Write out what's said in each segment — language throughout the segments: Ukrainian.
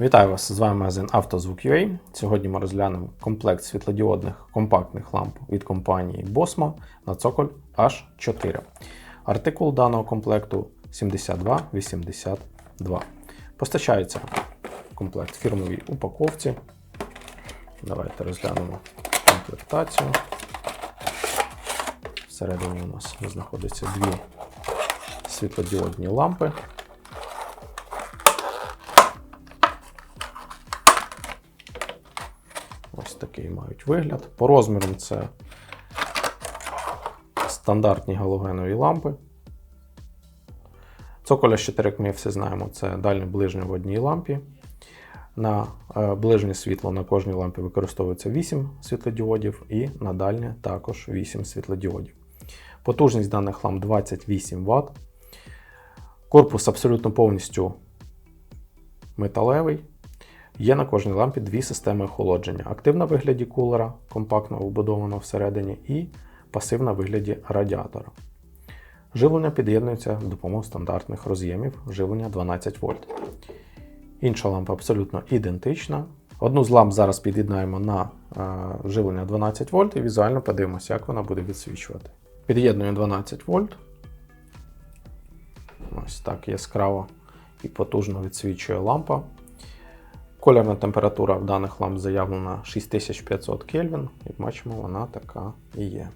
Вітаю вас! З вами магазин «Автозвук.UA». Сьогодні ми розглянемо комплект світлодіодних компактних ламп від компанії Bosmo на цоколь H4. Артикул даного комплекту 7282. Постачається комплект в фірмовій упаковці. Давайте розглянемо комплектацію. Всередині у нас знаходяться дві світлодіодні лампи. Такий мають вигляд. По розмірам це стандартні галогенові лампи. Цоколя з 4, як ми всі знаємо, це дальнє ближнє в одній лампі. На е, ближнє світло на кожній лампі використовується 8 світлодіодів, і на дальнє також 8 світлодіодів. Потужність даних ламп 28 Вт. Корпус абсолютно повністю металевий. Є на кожній лампі дві системи охолодження: активна в вигляді кулера, компактно вбудована всередині, і пасивна в вигляді радіатора. Живлення під'єднується за допомогою стандартних роз'ємів живлення 12 вольт. Інша лампа абсолютно ідентична. Одну з ламп зараз під'єднаємо на е, живлення 12 вольт і візуально подивимося, як вона буде відсвічувати. Під'єднуємо 12 вольт. Ось так яскраво і потужно відсвічує лампа. Колірна температура в даних ламп заявлена 6500 Кельвін, як бачимо, вона така і є.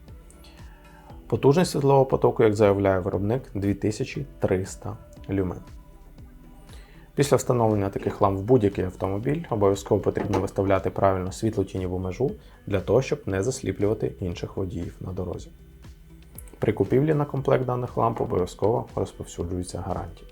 Потужність світлового потоку, як заявляє виробник, 2300 люмен. Після встановлення таких ламп в будь-який автомобіль обов'язково потрібно виставляти правильно світло-тіньову межу для того, щоб не засліплювати інших водіїв на дорозі. При купівлі на комплект даних ламп обов'язково розповсюджується гарантія.